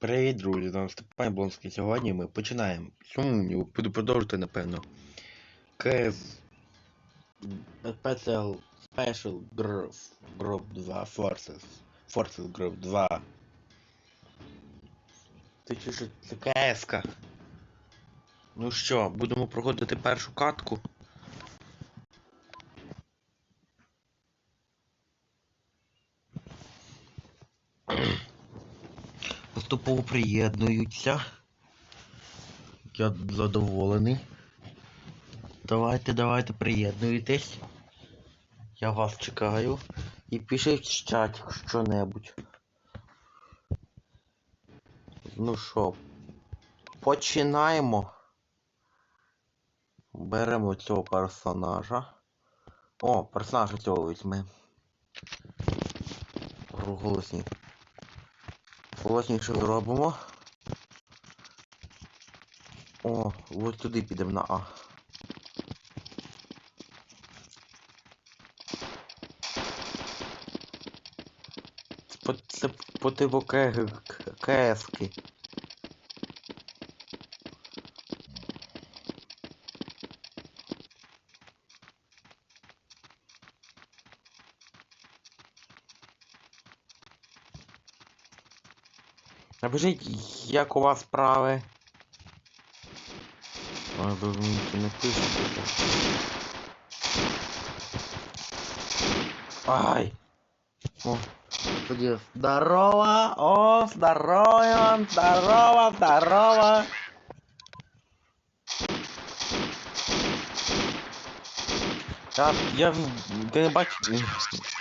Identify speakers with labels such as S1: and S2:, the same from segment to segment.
S1: Привіт, друзі! З вами Степан Блонський. Сьогодні ми починаємо. Чому буду продовжувати, напевно. КС Special Special Group Group 2 Forces. Forces Group 2. Ти що це КС-ка? Ну що, будемо проходити першу катку. Поступово приєднуються. Я задоволений. Давайте, давайте приєднуйтесь. Я вас чекаю. І пишіть в чаті що-небудь. Ну що, починаємо. Беремо цього персонажа. О, персонажа цього візьмемо. Голосні. Голосніше зробимо. О, ось туди підемо на А. Це по, це по типу Напишіть, як у вас справи. А, розумієте, не пишете. Ай! О, тоді здорово! О, здорово! Здорово, здорово! Так, я... Ти не бачиш...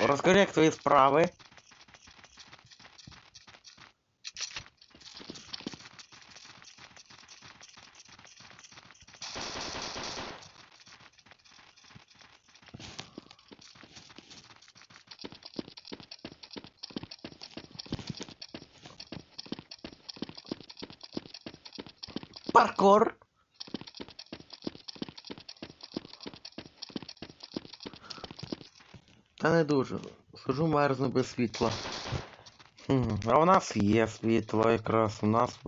S1: Розкажи, як твої справи. Паркур. Та не дуже. Сижу мерзну без світла. А у нас є світло якраз у нас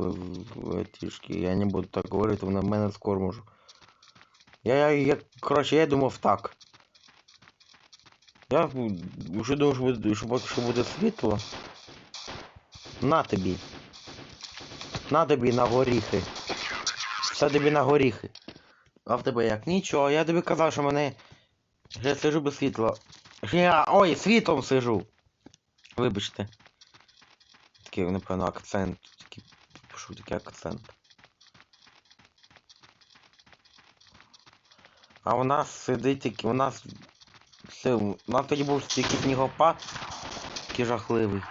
S1: тішки. Я не буду так говорити, вона в мене скоро можу. Я, я, я, коротше, я думав так. Я вже думав, що буде, що, що буде світло. На тобі. На тобі на горіхи. Все тобі на горіхи. А в тебе як? Нічого, я тобі казав, що мене. Я сижу без світла. Я... Ой, світлом сижу. Вибачте. Такий, напевно, акцент. Такий, пишу такий акцент. А у нас сидить такий, у нас. Все, у нас тоді був такий снігопад. Такий жахливий.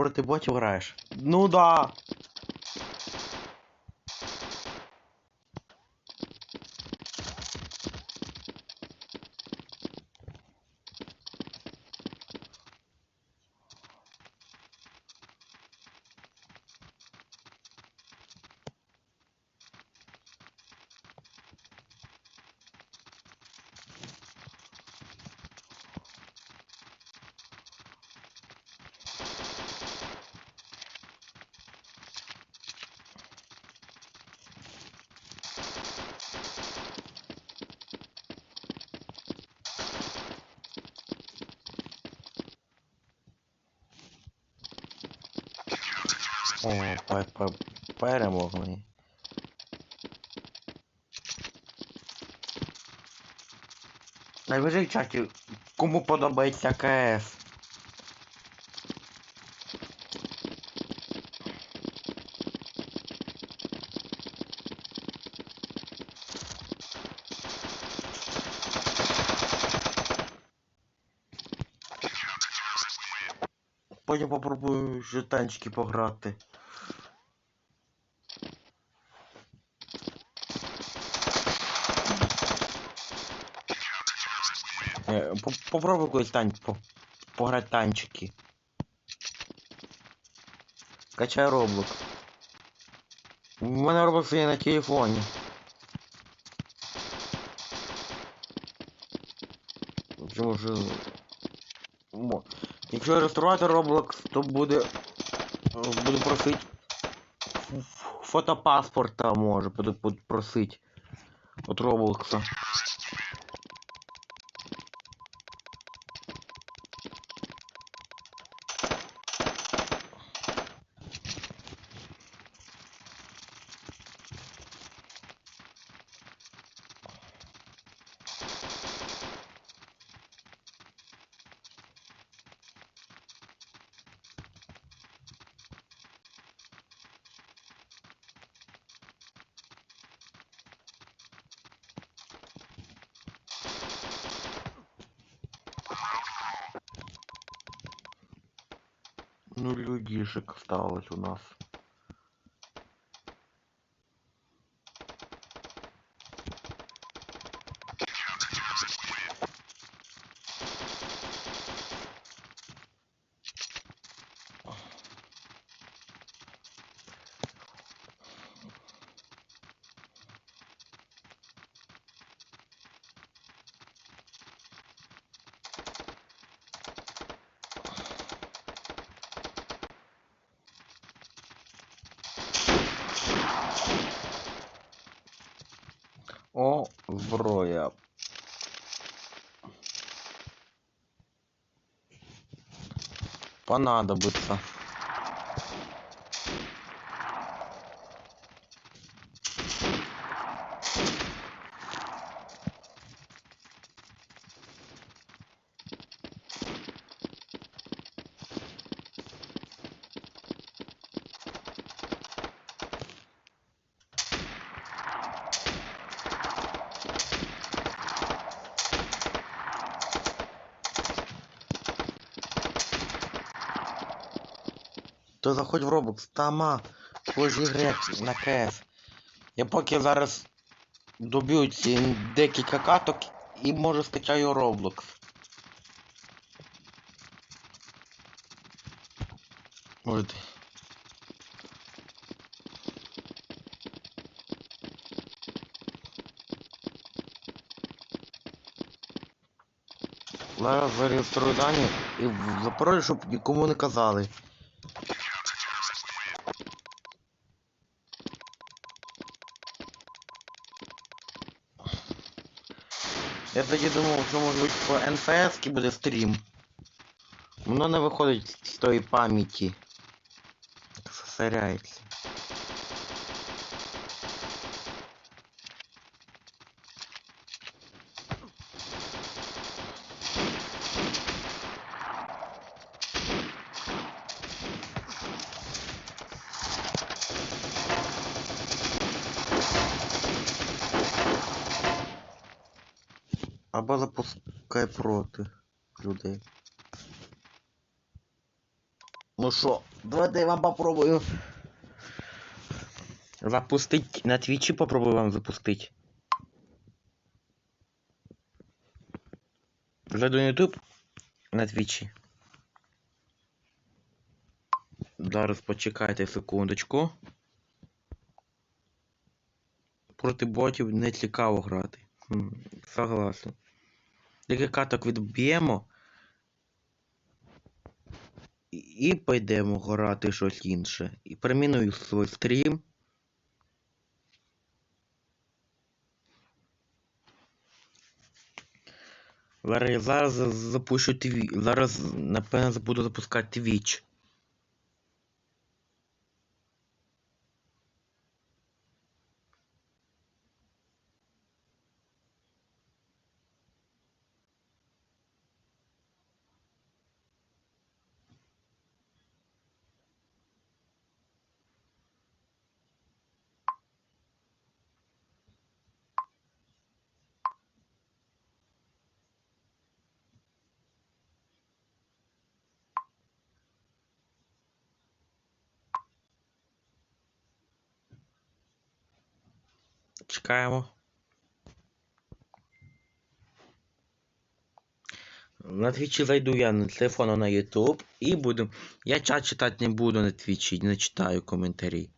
S1: Проти ботів граєш? Ну да. О, пе- пе- перемогли. Напиши в чаті, кому подобається КС. Потім попробую жетанчики пограти. Попробуй когось тань по. пограти танчики. Качай Роблок. У мене Роблокс є на телефоні. Чому ж... Мо- Якщо реєструвати Roblox, то буде... Буду просити... Фотопаспорта може буду просити. От Роблокса. Ну, людишек осталось у нас. Зброя. Понадобится. То заходь в Roblox, тама, кожі грек на КС. Я поки зараз доб'ю ці декілька каток і може скачаю Roblox. Може. Зараз зареєструю дані і в Запорожжі, щоб нікому не казали. Я тоді думав, що може бути по НФС буде стрім. Воно не виходить з тої пам'яті. Засоряється. Або запускай проти людей. Ну що, давайте я вам попробую. Запустить на твічі попробую вам запустить. Зайду на YouTube на твічі. Зараз почекайте секундочку. Проти ботів не цікаво грати. Согласен. Декілька каток відб'ємо. І, пойдемо грати щось інше. І переміную свій стрім. Зараз запущу тві. Зараз, напевно, буду запускати твіч. Чекаємо. На твічі зайду я на телефону на YouTube і буду. Я чат читати не буду на твічі, не читаю коментарі.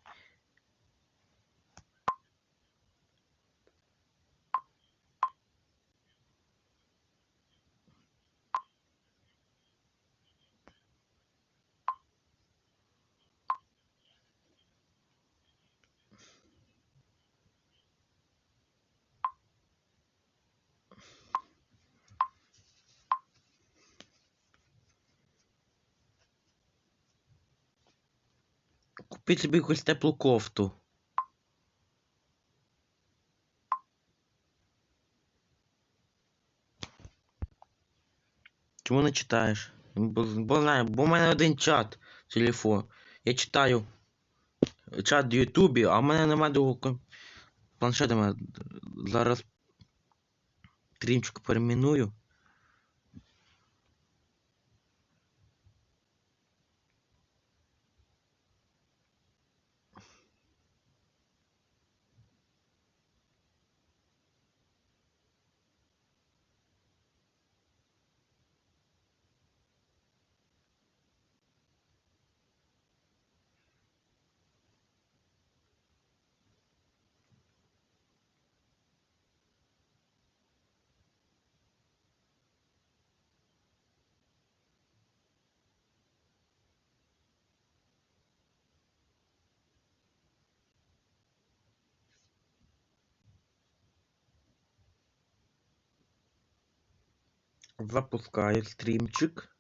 S1: Купи собі якусь теплу кофту. Чому не читаєш? Бо, бо знаю, бо в мене один чат телефон. Я читаю чат в Ютубі, а в мене немає другого планшета. Зараз стрімчик перейменую. Запускаю стрімчик.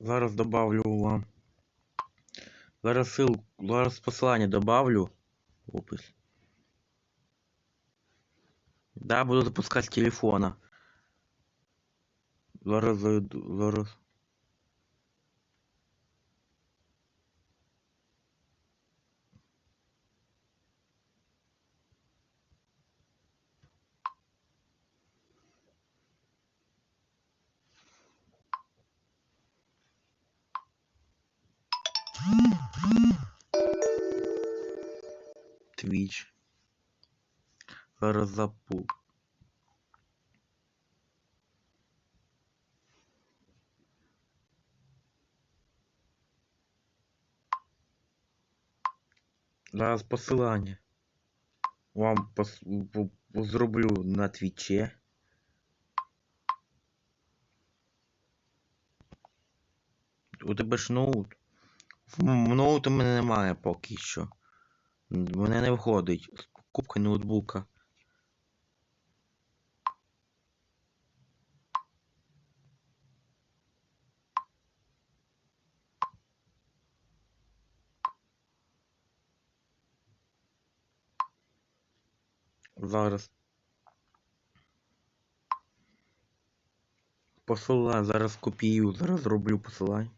S1: Зараз добавлю вам. Зараз ссылку, зараз посилання добавлю в опис. Да, буду запускать с телефона. Зараз зайду, зараз. Запу. Зараз посилання. Вам пос... по- по- зроблю на твіче. У тебе ж ноут. Ноуту в мене немає поки що. В Мене не виходить з покупки ноутбука. Зараз. Посилання, зараз копію, зараз зроблю посилання.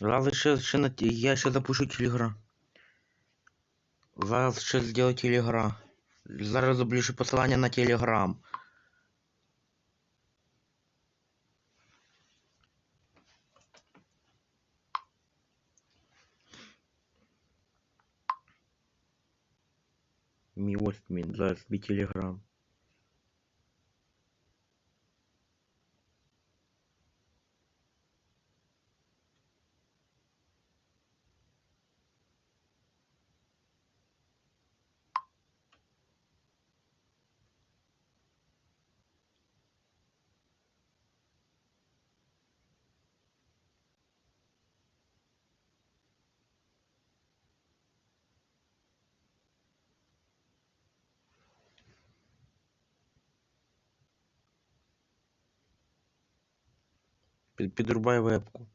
S1: Зараз ще, ще на я ще запишу телеграм. Зараз ще зроблю телеграм. Зараз зроблю ще посилання на телеграм. Мій ось мій, зараз мій телеграм. Підрубай вебку.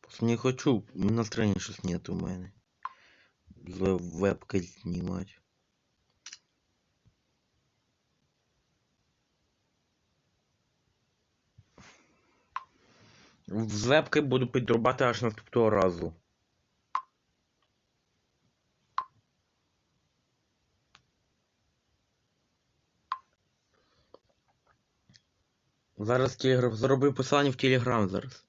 S1: Просто не хочу, настроения сейчас нет у мене. З вебкой знімати. З вебки буду підрубати аж наступного разу. Зараз телеграф. Зроби посилання в телеграм зараз.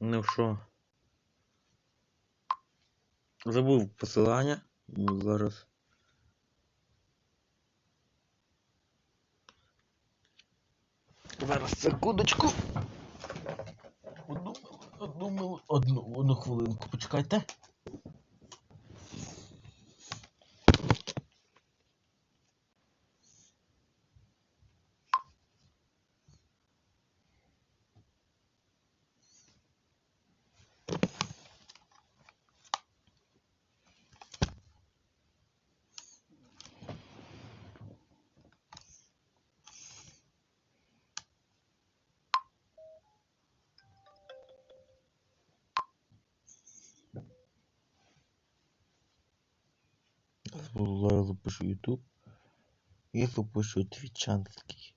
S1: Ну що? Забув посилання. Ну, Зараз. Зараз секундочку. Одну, одну, одну, одну хвилинку, почекайте. Зараз запишу YouTube. І запишу твічанський.